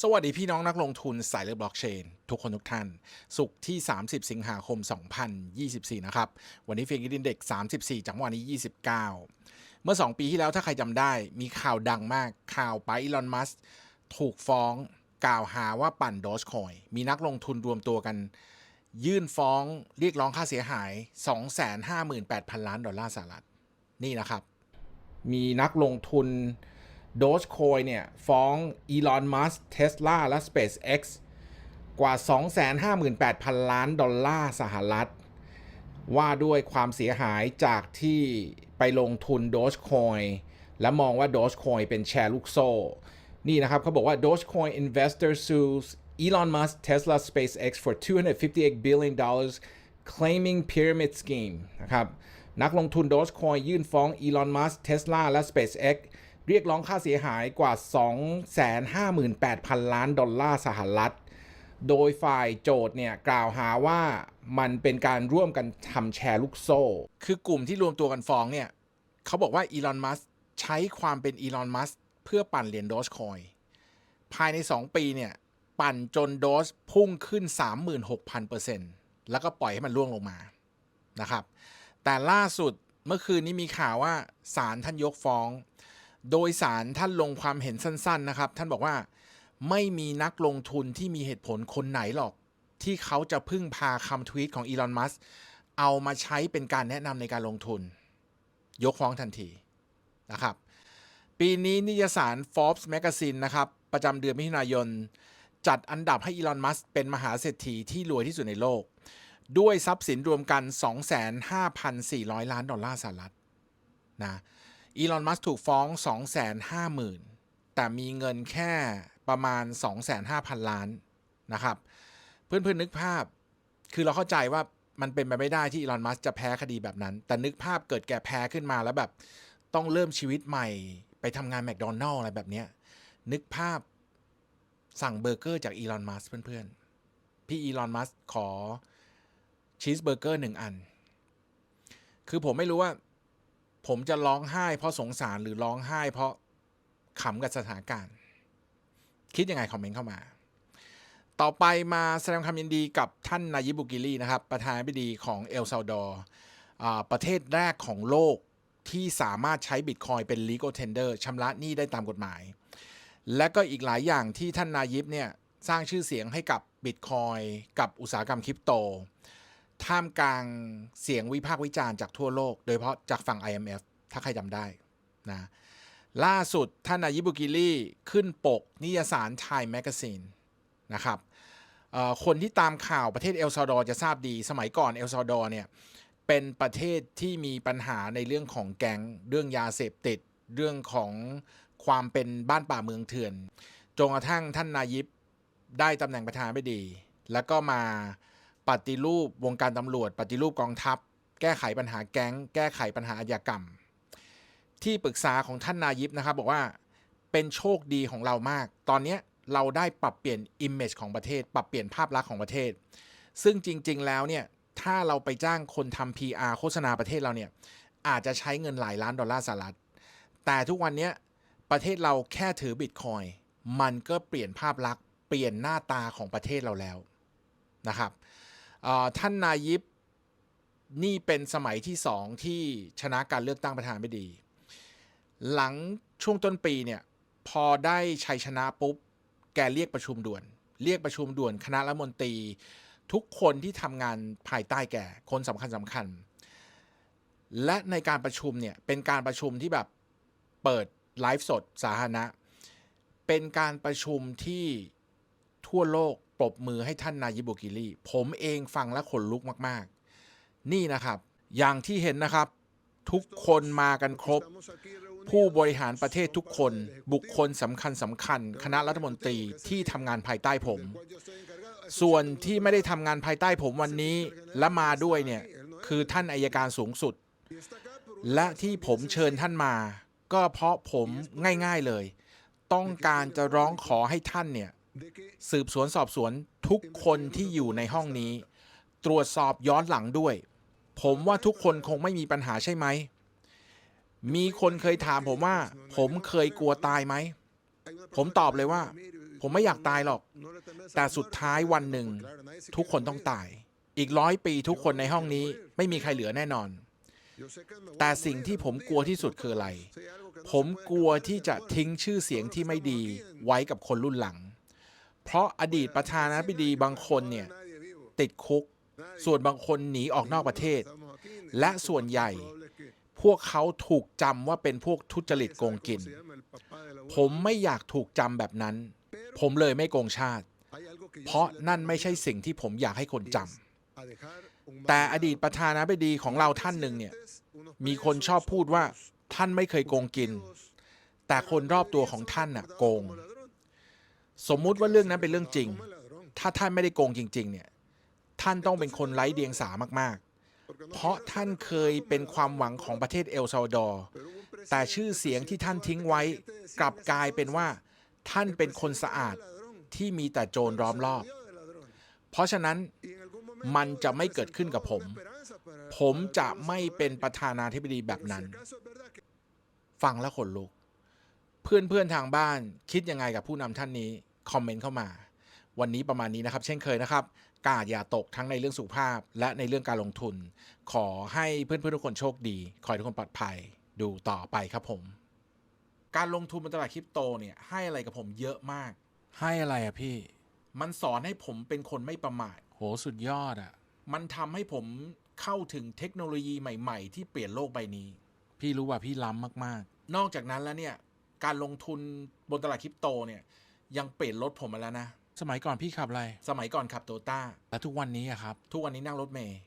สวัสดีพี่น้องนักลงทุนสายเลือบล็อกเชน ทุกคนทุกท่าน สุขที่ 30 สิงหาคม 2024 นะครับ วันนี้เฟงกิดินเด็ก 34 จังหวะนี้ 29 เมื่อ 2 ปีที่แล้วถ้าใครจำได้มีข่าวดังมากข่าวไปอีลอนมัสถูกฟ้องกล่าวหาว่าปั่นโดชคอย มีนักลงทุนรวมตัวกัน ยื่นฟ้องเรียกร้องค่าเสียหาย 258,000 ล้านดอลลาร์สหรัฐนี่นะครับ มีนักลงทุน โดชโคยเนี่ย ฟ้องอีลอน มัสเทสลาและ SpaceX กว่า 258,000 ล้านดอลลาร์สหรัฐ ว่าด้วยความเสียหายจากที่ไปลงทุนโดชคอยและมองว่าโดชคอยเป็นแชร์ลูกโซ่ นี่นะครับเขาบอกว่า Dogecoin investor sues Elon Musk Tesla SpaceX for 258 billion dollars claiming pyramid scheme นะครับ นักลงทุนโดชคอยยื่นฟ้อง Elon Musk Tesla และ SpaceX เรียกร้องค่าเสียหายกว่า 258,000 ล้านดอลลาร์สหรัฐ โดยฝ่ายโจทย์เนี่ยกล่าวหาว่ามันเป็นการร่วมกันทำแชร์ลูกโซ่ คือกลุ่มที่รวมตัวกันฟ้องเนี่ยเขาบอกว่าอีลอน มัสใช้ความเป็นอีลอน มัสเพื่อปั่นเหรียญโดชคอย ภายใน 2 ปีเนี่ยปั่นจนโดสพุ่งขึ้น 36,000%แล้วก็ปล่อยให้มันร่วงลงมานะครับ แต่ล่าสุดเมื่อคืนนี้มีข่าวว่าศาลท่านยกฟ้อง โดยสารท่านลงความเห็นสั้น ๆนะครับ ท่านบอกว่าไม่มีนักลงทุนที่มีเหตุผลคนไหนหรอก ที่เขาจะพึ่งพาคำทวีตของอีลอน มัสเอามาใช้เป็นการแนะนำในการลงทุน ยกฟ้องทันทีนะครับ ปีนี้นิยสาร Forbes Magazine นะครับ ประจำเดือนมิถุนายน จัดอันดับให้อีลอน มัสเป็นมหาเศรษฐีที่รวยที่สุดในโลก ด้วยทรัพย์สินรวมกัน 25,400 ล้านดอลลาร์สหรัฐนะ อีลอน มัสถูกฟ้อง 250,000 แต่มีเงินแค่ประมาณ 25,000 ล้านนะครับ เพื่อนๆนึกภาพ คือเราเข้าใจว่ามันเป็นไปไม่ได้ที่อีลอน มัสจะแพ้คดีแบบนั้น แต่นึกภาพเกิดแก่แพ้ขึ้นมาแล้วแบบ ต้องเริ่มชีวิตใหม่ ไปทำงานแมคโดนัลล์อะไรแบบเนี้ย นึกภาพสั่งเบอร์เกอร์จากอีลอน มัสเพื่อนๆ พี่อีลอน มัสขอชีสเบอร์เกอร์หนึ่งอัน คือผมไม่รู้ว่า ผมจะร้องไห้เพราะสงสารหรือร้องไห้เพราะขำกับสถานการณ์ คิดยังไงคอมเมนต์เข้ามา ต่อไปมาแสดงความยินดีกับท่านนายิบุกิลีนะครับ ประธานาธิบดีของเอลซาวดอร์ประเทศแรกของโลกที่สามารถใช้บิตคอยเป็น legal tender ชำระหนี้ได้ตามกฎหมาย และก็อีกหลายอย่างที่ท่านนายิบเนี่ยสร้างชื่อเสียงให้กับบิตคอยกับอุตสาหกรรมคริปโต ท่ามกลางเสียงวิพากษ์วิจารณ์จากทั่วโลก โดยเฉพาะจากฝั่ง IMF ถ้าใครจำได้นะล่าสุดท่านนายิบุกิลี่ขึ้นปกนิยสาร Time Magazine นะครับคนที่ตามข่าวประเทศเอลซาดอร์จะทราบดี สมัยก่อนเอลซาดอร์เนี่ยเป็นประเทศที่มีปัญหาในเรื่องของแก๊งเรื่องยาเสพติด เรื่องของความเป็นบ้านป่าเมืองเถื่อนจนกระทั่งท่านนายิบได้ตำแหน่งประธานาธิบดี แล้วก็มา ปฏิรูปวงการตำรวจ ปฏิรูปกองทัพ แก้ไขปัญหาแก๊ง แก้ไขปัญหาอาญากรรม ที่ปรึกษาของท่านนายิบนะครับ บอกว่าเป็นโชคดีของเรามาก ตอนนี้เราได้ปรับเปลี่ยน image ของประเทศ ปรับเปลี่ยนภาพลักษณ์ของประเทศ ซึ่งจริง ๆ แล้วเนี่ย ถ้าเราไปจ้างคนทำ PR โฆษณาประเทศเราเนี่ย อาจจะใช้เงินหลายล้านดอลลาร์สหรัฐ แต่ทุกวันนี้ประเทศเราแค่ถือบิตคอย มันก็เปลี่ยนภาพลักษณ์ เปลี่ยนหน้าตาของประเทศเราแล้วนะครับ ท่านนายิบนี่เป็นสมัยที่สองที่ชนะการเลือกตั้งประธานาธิบดี หลังช่วงต้นปีเนี่ยพอได้ชัยชนะปุ๊บ แกเรียกประชุมด่วน เรียกประชุมด่วนคณะรัฐมนตรี ทุกคนที่ทำงานภายใต้แกคนสำคัญสำคัญ และในการประชุมเนี่ยเป็นการประชุมที่แบบเปิดไลฟ์สดสาธารณะ เป็นการประชุมที่ทั่วโลก ปรบมือให้ท่านนายิบุกิลีผมเองฟังแล้วขนลุกมากๆ นี่นะครับ อย่างที่เห็นนะครับ ทุกคนมากันครบ ผู้บริหารประเทศทุกคน บุคคลสำคัญสำคัญ คณะรัฐมนตรีที่ทำงานภายใต้ผม ส่วนที่ไม่ได้ทำงานภายใต้ผมวันนี้ และมาด้วยเนี่ย คือท่านอายการสูงสุด และที่ผมเชิญท่านมา ก็เพราะผมง่ายๆเลย ต้องการจะร้องขอให้ท่านเนี่ย สืบสวนสอบสวนทุกคนที่อยู่ในห้องนี้ ตรวจสอบย้อนหลังด้วย ผมว่าทุกคนคงไม่มีปัญหาใช่ไหม มีคนเคยถามผมว่า ผมเคยกลัวตายไหม ผมตอบเลยว่า ผมไม่อยากตายหรอก แต่สุดท้ายวันหนึ่ง ทุกคนต้องตาย อีกร้อยปีทุกคนในห้องนี้ไม่มีใครเหลือแน่นอนแต่สิ่งที่ผมกลัวที่สุดคืออะไร ผมกลัวที่จะทิ้งชื่อเสียงที่ไม่ดีไว้กับคนรุ่นหลัง เพราะอดีตประธานาธิบดีบางคนเนี่ยติดคุก ส่วนบางคนหนีออกนอกประเทศ และส่วนใหญ่พวกเขาถูกจำว่าเป็นพวกทุจริตโกงกิน ผมไม่อยากถูกจำแบบนั้น ผมเลยไม่โกงชาติ เพราะนั่นไม่ใช่สิ่งที่ผมอยากให้คนจำแต่อดีตประธานาธิบดีของเราท่านหนึ่งเนี่ยมีคนชอบพูดว่าท่านไม่เคยโกงกิน แต่คนรอบตัวของท่านน่ะโกง สมมุติว่าเรื่องนั้นเป็นเรื่องจริง ถ้าท่านไม่ได้โกงจริง ๆ เนี่ย ท่านต้องเป็นคนไร้เดียงสามาก ๆ เพราะท่านเคยเป็นความหวังของประเทศเอลซาวดอร์ แต่ชื่อเสียงที่ท่านทิ้งไว้กลับกลายเป็นว่า ท่านเป็นคนสะอาดที่มีแต่โจรล้อมรอบ เพราะฉะนั้นมันจะไม่เกิดขึ้นกับผม ผมจะไม่เป็นประธานาธิบดีแบบนั้น ฟังแล้วขนลุก เพื่อนๆทางบ้านคิดยังไงกับผู้นำท่านนี้ คอมเมนต์เข้ามา วันนี้ประมาณนี้นะครับ เช่นเคยนะครับ กาดอย่าตกทั้งในเรื่องสุขภาพ และในเรื่องการลงทุน ขอให้เพื่อนๆทุกคนโชคดี ขอให้ทุกคนปลอดภัย ดูต่อไปครับผม การลงทุนบนตลาดคริปโตเนี่ยให้อะไรกับผมเยอะมาก ให้อะไรอะพี่ มันสอนให้ผมเป็นคนไม่ประมาท โหสุดยอดอะมันทำให้ผมเข้าถึงเทคโนโลยีใหม่ ๆ ที่เปลี่ยนโลกใบนี้ พี่รู้ว่าพี่ล้ำมากๆ นอกจากนั้นแล้วเนี่ย การลงทุนบนตลาดคริปโตเนี่ย ยังเปลี่ยนรถผมมาแล้วนะ สมัยก่อนพี่ขับอะไร สมัยก่อนขับโตต้าแล้วทุกวันนี้อะครับ ทุกวันนี้นั่งรถเมย์